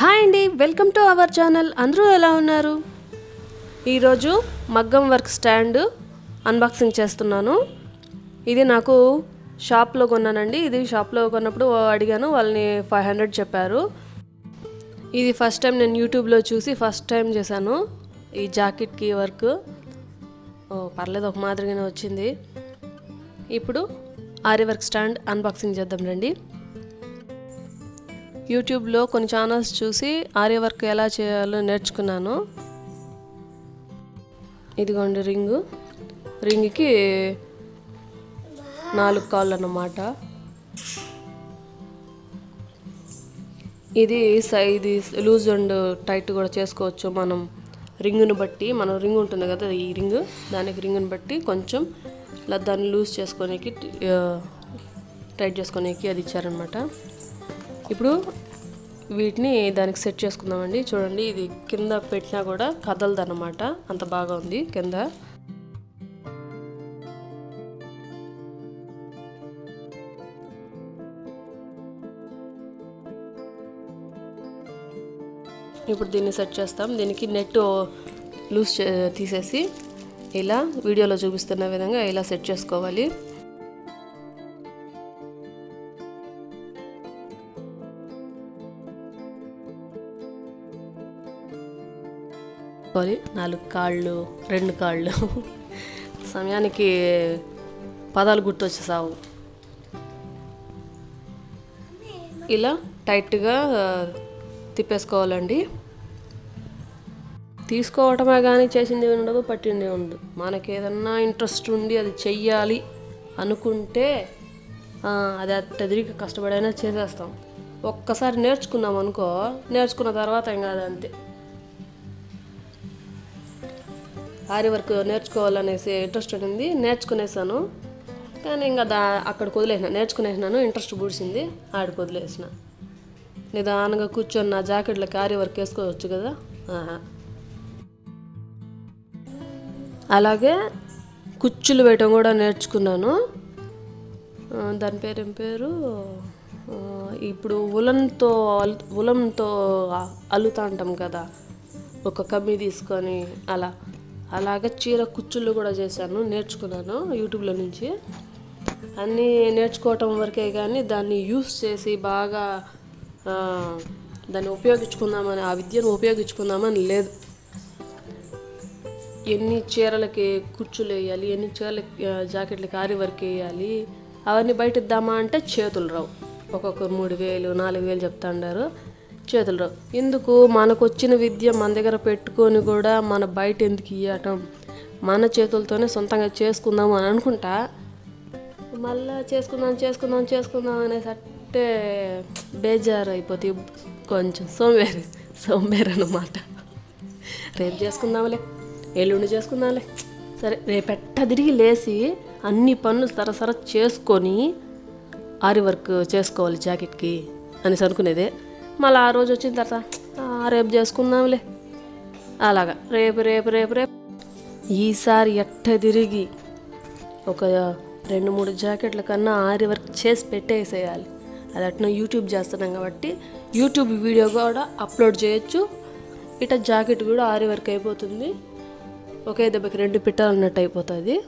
Hi అండి welcome to our channel. అందరూ ఎలా ఉన్నారు? ఈరోజు మగ్గం వర్క్ స్టాండ్ అన్బాక్సింగ్ చేస్తున్నాను. ఇది నాకు షాప్లో కొన్నానండి. ఇది షాప్లో కొన్నప్పుడు అడిగాను వాళ్ళని ఫైవ్ హండ్రెడ్ చెప్పారు. ఇది ఫస్ట్ టైం నేను యూట్యూబ్లో చూసి ఫస్ట్ టైం చేశాను. ఈ జాకెట్కి వర్క్ ఓ పర్లేదు ఒక మాదిరిగానే వచ్చింది. ఇప్పుడు ఆరి వర్క్ స్టాండ్ అన్బాక్సింగ్ చేద్దాం రండి. యూట్యూబ్లో కొన్ని ఛానల్స్ చూసి ఆరి వర్క్ ఎలా చేయాలో నేర్చుకున్నాను. ఇదిగోండి రింగు. రింగ్కి నాలుగు కాళ్ళు అన్నమాట. ఇది సై ఇది లూజ్ అండ్ టైట్ కూడా చేసుకోవచ్చు మనం. రింగును బట్టి మనం రింగ్ ఉంటుంది కదా ఈ రింగ్ దానికి రింగును బట్టి కొంచెం దాన్ని లూజ్ చేసుకోనికి టైట్ చేసుకోనికి అది ఇచ్చారనమాట ఇప్పుడు వీటిని దానికి సెట్ చేసుకుందామండి. చూడండి ఇది కింద పెట్టినా కూడా కదలదన్నమాట. అంత బాగా ఉంది కింద. ఇప్పుడు దీన్ని సెట్ చేస్తాం. దీనికి నెట్ లూజ్ తీసేసి ఇలా వీడియోలో చూపిస్తున్న విధంగా ఇలా సెట్ చేసుకోవాలి. కోరి నాలుగు కాళ్ళు రెండు కాళ్ళు. సమయానికి పదాలు గుర్తొచ్చేసావు ఇలా టైట్గా తిప్పేసుకోవాలండి. తీసుకోవటమే కానీ చేసింది ఉండదు పట్టింది ఉండదు. మనకి ఏదన్నా ఇంట్రెస్ట్ ఉండి అది చెయ్యాలి అనుకుంటే అది అట్టదిరిగి కష్టపడైనా చేసేస్తాం. ఒక్కసారి నేర్చుకున్నాం అనుకో నేర్చుకున్న తర్వాత ఇంకా అది అంతే. ఆరి వర్క్ నేర్చుకోవాలనేసి ఇంట్రెస్ట్ ఉండింది. నేర్చుకునేసాను. కానీ ఇంకా దా అక్కడికి వదిలేసిన నేర్చుకునేసినాను ఇంట్రెస్ట్ పూడిసింది ఆడికి వదిలేసిన. నిదానంగా కూర్చొని నా జాకెట్లకి ఆరి వర్క్ వేసుకోవచ్చు కదా? అలాగే కుచ్చులు వేయటం కూడా నేర్చుకున్నాను. దాని పేరు ఏం పేరు? ఇప్పుడు ఉలంతో అల్ ఉలంతో అల్లుతా ఉంటాం కదా? ఒక కమ్మి తీసుకొని అలా అలాగ చీర కుచ్చుళ్ళు కూడా చేశాను నేర్చుకున్నాను యూట్యూబ్లో నుంచి. అన్నీ నేర్చుకోవటం వరకే కానీ దాన్ని యూస్ చేసి బాగా దాన్ని ఉపయోగించుకుందామని ఆ విద్యను ఉపయోగించుకుందామని లేదు. ఎన్ని చీరలకి కుచ్చులు వేయాలి ఎన్ని చీరలకి జాకెట్లకి ఆరి వర్క్ వేయాలి అవన్నీ బయట ఇద్దామా అంటే చేతులు రావు. ఒక్కొక్కరు మూడు వేలు నాలుగు వేలు చెప్తా ఉండారు చేతులు ఎందుకు? మనకు వచ్చిన విద్య మన దగ్గర పెట్టుకొని కూడా మన బయట ఎందుకు ఇవ్వటం మన చేతులతోనే సొంతంగా చేసుకుందాం అని అనుకుంటా? మళ్ళా చేసుకుందాం చేసుకుందాం చేసుకుందాం అనేసి అట్టే బేజారు అయిపోతే కొంచెం సోమవేరు సోమవేరు అన్నమాట. రేపు చేసుకుందాంలే ఎల్లుండి చేసుకుందాంలే. సరే రేపెట్ట తిరిగి లేచి అన్ని పనులు సరసర చేసుకొని ఆరి వర్క్ చేసుకోవాలి జాకెట్కి అనేసి అనుకునేదే. మళ్ళీ ఆ రోజు వచ్చిన తర్వాత "ఆ, రేపు చేసుకుందాంలే. అలాగా. రేపు రేపు రేపు రేపు. ఈసారి ఎట్ట తిరిగి ఒక రెండు మూడు జాకెట్ల కన్నా ఆరి వర్క్ చేసి పెట్టేసేయాలి. అది అట్లా యూట్యూబ్ చేస్తున్నాం కాబట్టి యూట్యూబ్ వీడియో కూడా అప్లోడ్ చేయొచ్చు. ఇట జాకెట్ కూడా ఆరి వర్క్ అయిపోతుంది. ఒకే దెబ్బకి రెండు పెట్టాలన్నట్టు అయిపోతుంది.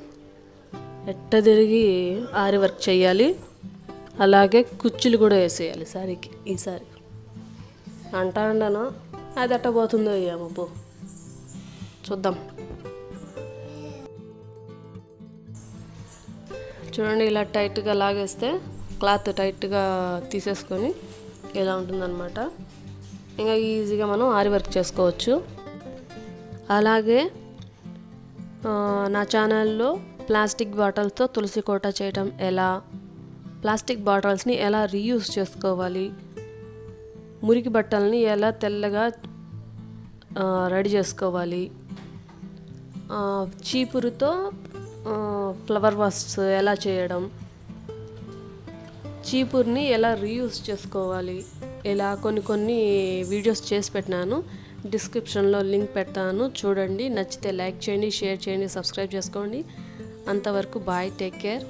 ఎట్ట తిరిగి ఆరి వర్క్ చేయాలి. అలాగే కుచ్చులు కూడా వేసేయాలి సారీకి ఈసారి. అంటా అండాను అది ఎట్ట పోతుందో ఏమో చూద్దాం. చూడండి ఇలా టైట్గా లాగేస్తే క్లాత్ టైట్గా తీసేసుకొని ఇలా ఉంటుందన్నమాట. ఇంకా ఈజీగా మనం ఆరి వర్క్ చేసుకోవచ్చు. అలాగే నా ఛానల్లో ప్లాస్టిక్ బాటిల్స్తో తులసి కోట చేయటం ఎలా? ప్లాస్టిక్ బాటిల్స్ని ఎలా రీయూస్ చేసుకోవాలి? మురికి బట్టల్ని ఎలా తెల్లగా రెడీ చేసుకోవాలి? చీపురుతో ఫ్లవర్ వాష్ ఎలా చేయడం? చీపుర్ని ఎలా రీయూస్ చేసుకోవాలి? ఇలా కొన్ని కొన్ని వీడియోస్ చేసి పెట్టినాను. డిస్క్రిప్షన్లో లింక్ పెడతాను. చూడండి. నచ్చితే లైక్ చేయండి షేర్ చేయండి సబ్స్క్రైబ్ చేసుకోండి. అంతవరకు బాయ్ టేక్ కేర్.